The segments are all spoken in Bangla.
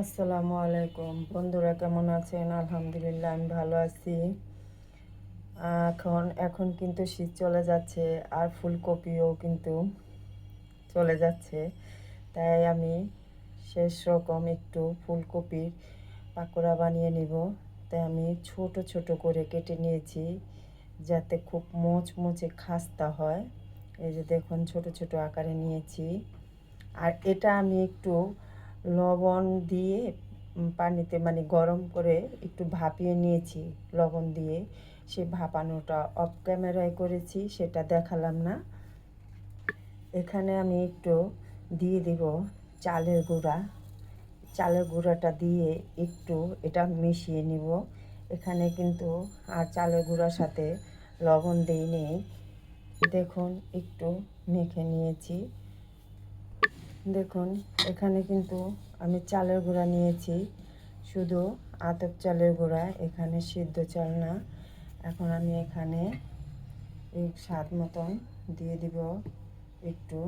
আসসালামু আলাইকুম। বন্ধুরা কেমন আছেন? আলহামদুলিল্লাহ, আমি ভালো আছি। এখন এখন কিন্তু শীত চলে যাচ্ছে আর ফুলকপিও কিন্তু চলে যাচ্ছে। তাই আমি শেষ রকম একটু ফুলকপির পাকোড়া বানিয়ে নিব। তাই আমি ছোট ছোট করে কেটে নিয়েছি যাতে খুব মোচমোচে খাস্তা হয়। এই যে দেখুন, ছোট ছোট আকারে নিয়েছি। আর এটা আমি একটু লবণ দিয়ে পানিতে মানে গরম করে একটু ভাপিয়ে নিয়েছি লবণ দিয়ে। সে ভাপানোটা অফ ক্যামেরায় করেছি, সেটা দেখালাম না। এখানে আমি একটু দিয়ে দিব চালের গুঁড়া। চালের গুঁড়াটা দিয়ে একটু এটা মিশিয়ে নিব। এখানে কিন্তু আর চালের গুঁড়ার সাথে লবণ দিইনি। দেখুন, একটু মেখে নিয়েছি। দেখুন, এখানে কিন্তু আমি চালের গুঁড়া নিয়েছি। শুধু আতপ চালের গুঁড়া, এখানে সিদ্ধ চাল না। এখন আমি এখানে এই স্বাদ মতন দিয়ে দিব একটু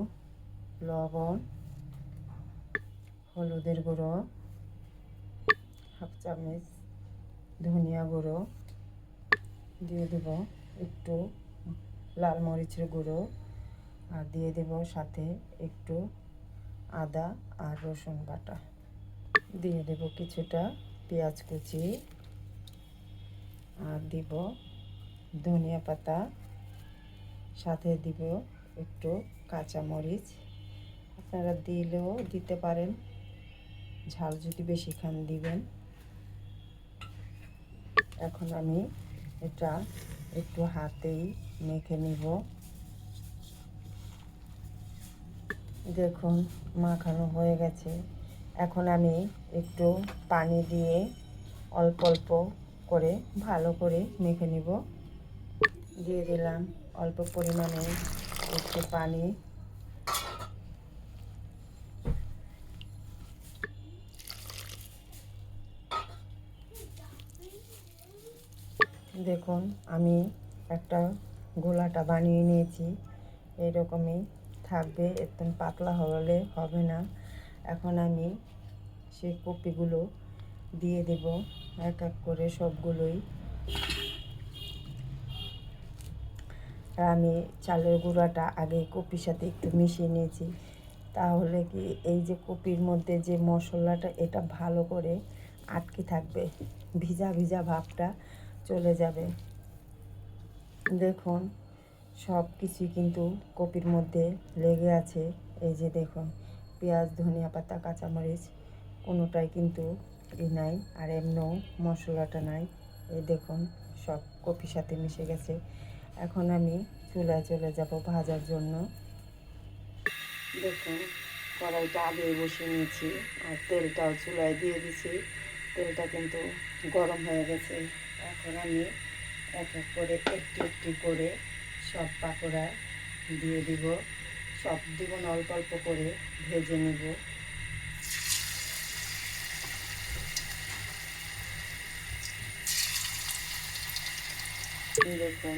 লবণ, হলুদের গুঁড়ো, হাফ চামচ ধনিয়া গুঁড়ো দিয়ে দেব একটু, লাল মরিচের গুঁড়ো, আর দিয়ে দেব সাথে একটু আদা আর রসুন বাটা। দিয়ে দেব কিছুটা পেঁয়াজ কুচি। আর দিব ধনিয়া পাতা। সাথে দিব একটু কাঁচা মরিচ আপনারা দিলেও দিতে পারেন। ঝাল যদি বেশি খান দিবেন। এখন আমি এটা একটু হাতেই মেখে নিব। দেখুন, মাখানো হয়ে গেছে। এখন আমি একটু পানি দিয়ে অল্প অল্প করে ভালো করে মেখে নিব। দিয়ে দিলাম অল্প পরিমাণে একটু পানি। দেখুন, আমি একটা গোলাটা বানিয়ে নিয়েছি। এইরকমই থাকবে একদম পাতলা হলে হবে না। এখন আমি সেই কপিগুলো দিয়ে দেব, এক এক করে সবগুলোই। আর আমি চালের গুঁড়াটা আগে কপির সাথে একটু মিশিয়ে নিয়েছি। তাহলে কি এই যে কপির মধ্যে যে মশলাটা, এটা ভালো করে আটকে থাকবে, ভিজা ভিজা ভাবটা চলে যাবে। দেখুন সব কিছুই কিন্তু কপির মধ্যে লেগে আছে। এই যে দেখুন, পেঁয়াজ, ধনিয়া পাতা, কাঁচামরিচ, কোনোটাই কিন্তু ই নাই, আর এমনও মশলাটা নাই। এই দেখুন, সব কপির সাথে মিশে গেছে। এখন আমি চুলায় চলে যাব ভাজার জন্য। দেখুন, কড়াইটা আগে বসিয়ে নিয়েছি, আর তেলটাও চুলায় দিয়ে দিছি তেলটা কিন্তু গরম হয়ে গেছে। এখন আমি এক এক করে একটু একটু করে সব পাকোড়া দিয়ে দিব। সব দিব অল্প অল্প করে ভেজে নেব। দেখুন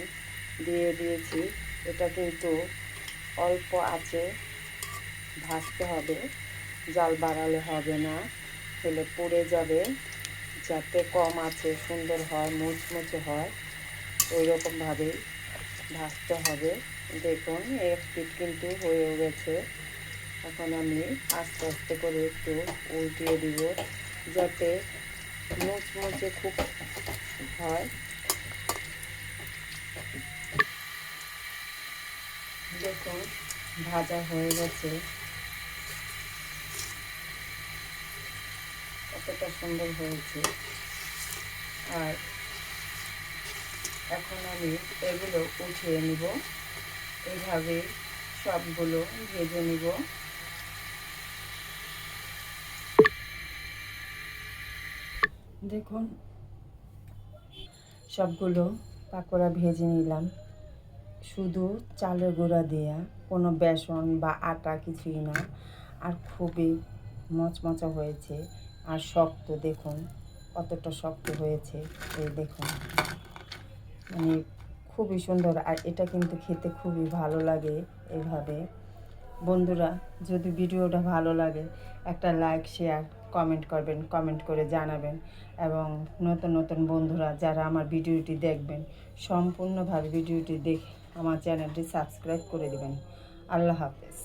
দিয়ে দিয়েছি। এটা কিন্তু অল্প আছে ভাজতে হবে। জাল বাড়ালে হবে না ফেলে পুড়ে যাবে। যাতে কম আছে সুন্দর হয়, মুচমুচে হয়। ওই রকমভাবেই ভাজতে হবে। দেখুন এক পিঠ কিন্তু হয়ে গেছে। এখন আমি আস্তে আস্তে করে একটু উল্টিয়ে দিব, যাতে মুচমুচে খুব হয়। দেখুন, ভাজা হয়ে গেছে। কতটা সুন্দর হয়েছে। আর এখন আমি এগুলো উঠিয়ে নিব। এইভাবে সবগুলো ভেজে নিব। দেখুন, সবগুলো পাকোড়া ভেজে নিলাম। শুধু চালের গুঁড়া দেয়া, কোনো বেসন বা আটা কিছুই না। আর খুবই মচমচা হয়েছে। আর শক্ত, দেখুন, কতটা শক্ত হয়েছে। এই দেখুন। মানে খুবই সুন্দর আর এটা কিন্তু খেতে খুবই ভালো লাগে এভাবে বন্ধুরা, যদি ভিডিওটা ভালো লাগে, একটা লাইক শেয়ার কমেন্ট করবেন কমেন্ট করে জানাবেন এবং নতুন নতুন বন্ধুরা যারা আমার ভিডিওটি দেখবেন, সম্পূর্ণভাবে ভিডিওটি দেখে আমার চ্যানেলটি সাবস্ক্রাইব করে দেবেন। আল্লাহ হাফেজ।